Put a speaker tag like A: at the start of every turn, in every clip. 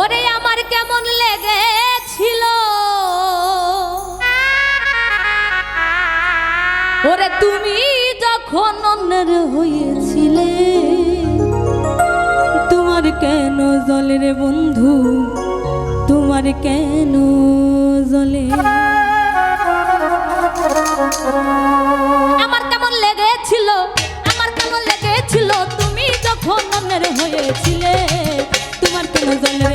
A: ওরে আমার কেমন লেগেছিল? ওরে তুমি যখন অন্যের হয়েছিলে, তোমার কেন জলে রে বন্ধু? তোমার কেন জলে? আমার কেমন লেগেছিল? আমার কেমন লেগেছিল? তুমি যখন অন্যের হয়েছিলে, তোমার কেন জলে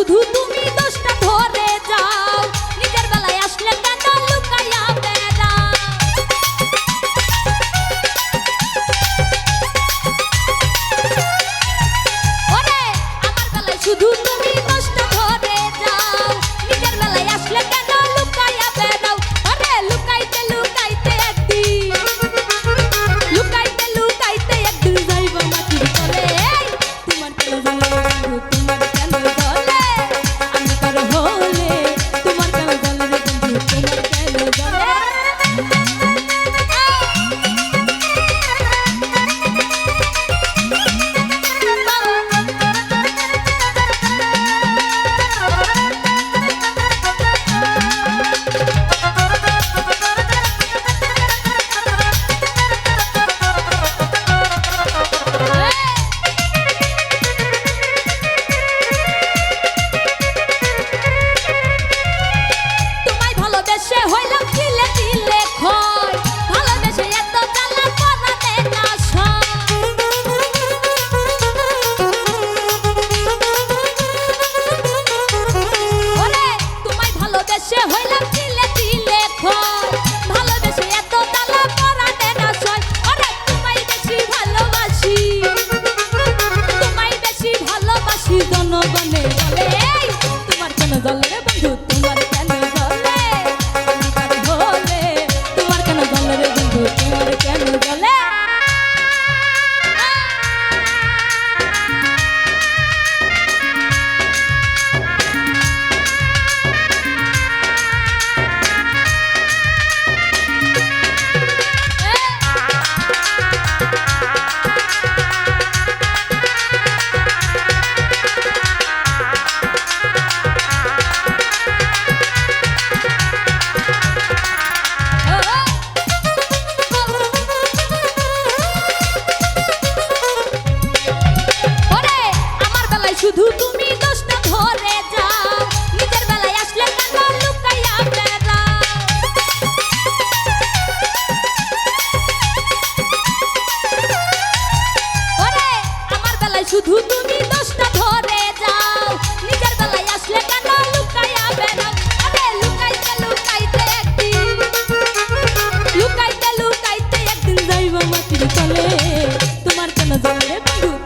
A: শুধু তুমি দোষটা ধরে যাও। নিজের বেলায় আসলে কেন লুকাইয়া বেড়া আমার বেলায় শুধু তুমি দোষটা ভালোবাসি শুধু তুমি দোষটা ধরে যাও। নিজের বেলায় আসলে কেন লুকাইয়া বেড়াও। ওরে, আমার বেলায় শুধু তুমি দোষটা ধরে যাও। নিজের বেলায় আসলে কেন লুকাইয়া বেড়াও। আরে, লুকাইতে তোমার কেন জলে বন্ধু?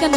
A: কেন